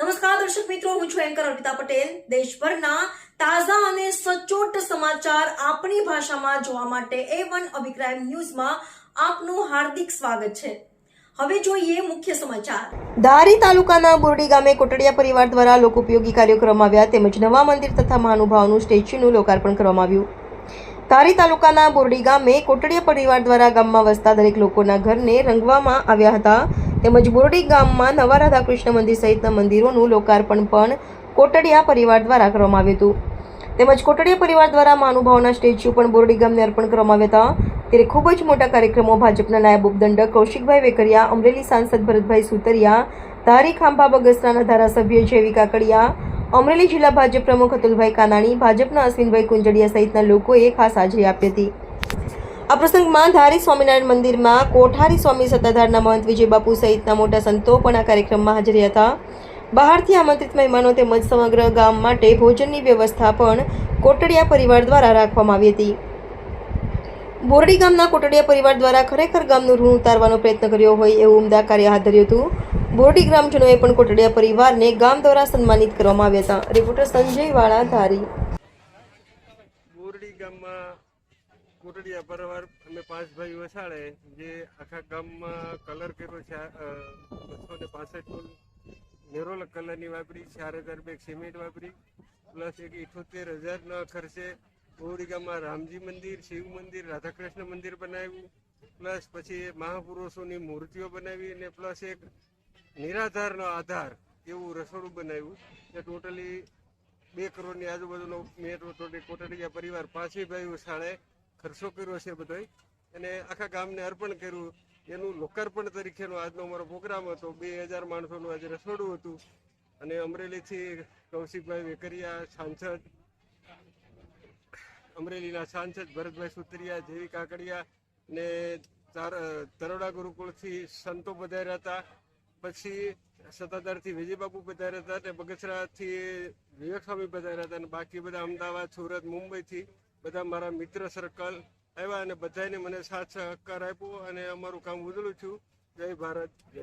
નમસ્કાર, દર્શક મિત્રો, હું છું એન્કર અર્પિતા પટેલ. દેશભરના તાજા અને સચોટ સમાચાર આપણી ભાષામાં જોવા માટે એ વન અભિપ્રાય ન્યૂઝમાં આપનું હાર્દિક સ્વાગત છે. હવે જોઈએ મુખ્ય સમાચાર. ધારી તાલુકાના બોરડી ગામે કોટડિયા પરિવાર દ્વારા લોક ઉપયોગી કાર્યક્રમ આવ્યા તેમજ નવા મંદિર તથા મહાનુભાવનું સ્ટેચ્યુનું લોકાર્પણ કરવામાં આવ્યું. ધારી તાલુકાના બોરડી ગામે કોટડિયા પરિવાર દ્વારા ગામમાં વસતા દરેક લોકોના ઘરને રંગવામાં આવ્યા હતા. તેમજ બોરડી ગામમાં નવા રાધાકૃષ્ણ મંદિર સહિતના મંદિરોનું લોકાર્પણ પણ કોટડિયા પરિવાર દ્વારા કરવામાં આવ્યું હતું. તેમજ કોટડિયા પરિવાર દ્વારા મહાનુભાવોના સ્ટેચ્યુ પણ બોરડી ગામને અર્પણ કરવામાં આવ્યા હતા. ત્યારે ખૂબ જ મોટા કાર્યક્રમો ભાજપના નાયબ ઉપદંડક કૌશિકભાઈ વેકરિયા, અમરેલી સાંસદ ભરતભાઈ સુતરિયા, ધારી ખાંભા બગસરાના ધારાસભ્ય જેવી કાકડિયા, અમરેલી જિલ્લા ભાજપ પ્રમુખ અતુલભાઈ કાનાણી, ભાજપના અશ્વિનભાઈ કુંજડિયા સહિતના લોકોએ ખાસ હાજરી આપી હતી. આ પ્રસંગમાં ધારી સ્વામિનારાયણ મંદિરમાં કોઠારી સ્વામી સત્તાધારના મહંત વિજય બાપુ સહિતના મોટા સંતો પણ આ કાર્યક્રમમાં હાજરી હતા. બહારથી આમંત્રિત મહેમાનો તેમજ સમગ્ર ગામ માટે ભોજનની વ્યવસ્થા પણ કોટડિયા પરિવાર દ્વારા રાખવામાં આવી હતી. બોરડી ગામના કોટડિયા પરિવાર દ્વારા ખરેખર ગામનું ઋણ ઉતારવાનો પ્રયત્ન કર્યો હોય એવું ઉમદા કાર્ય હાથ ધર્યું હતું. બોરડી ગ્રામજનોએ પણ કોટડિયા પરિવારને ગામ દ્વારા સન્માનિત કરવામાં આવ્યા હતા. રિપોર્ટર સંજય વાળા ધારી. બોરડી ગામમાં કોટડિયા પરિવાર અમે પાંચ ભાઈ વસાડે, જે આખા ગામમાં કલર કર્યો છે બસો ને પાસઠ નેરોલ કલરની વાપરી, ચાર હજાર બેગ સિમેન્ટ વાપરી, પ્લસ એક ઇઠોતેર હજારના ખર્ચે બોરડી ગામમાં રામજી મંદિર, શિવ મંદિર, રાધાકૃષ્ણ મંદિર બનાવ્યું. પ્લસ પછી મહાપુરુષોની મૂર્તિઓ બનાવી અને પ્લસ એક નિરાધારનો આધાર એવું રસોડું બનાવ્યું. એ ટોટલી બે કરોડની આજુબાજુનો મેં ટોટલી કોટડીયા પરિવાર પાંચેય ભાઈઓ શાળે ખર્ચો કર્યો છે બધાય. અને આખા ગામને અર્પણ કર્યું. એનું લોકાર્પણ તરીકેનો આજનો અમારો પ્રોગ્રામ હતો. બે હજાર માણસોનું આજે રસોડું હતું. અને અમરેલીથી કૌશિકભાઈ વેકરિયા, સાંસદ, અમરેલીના સાંસદ ભરતભાઈ સુતરિયા, જેવી કાકડિયા ને તાર, તરોડા ગુરુકુળથી સંતો પધાર્યા હતા. પછી સત્તાધારથી વિજયબાબુ પધાર્યા હતા અને બગસરાથી વિવેક સ્વામી પધાર્યા હતા. અને બાકી બધા અમદાવાદ, સુરત, મુંબઈથી બધા મારા મિત્ર સર્કલ આવ્યા અને બધાને મને સાથ સહકાર આપ્યો અને અમારું કામ ઉજળું છું જય ભારત, જય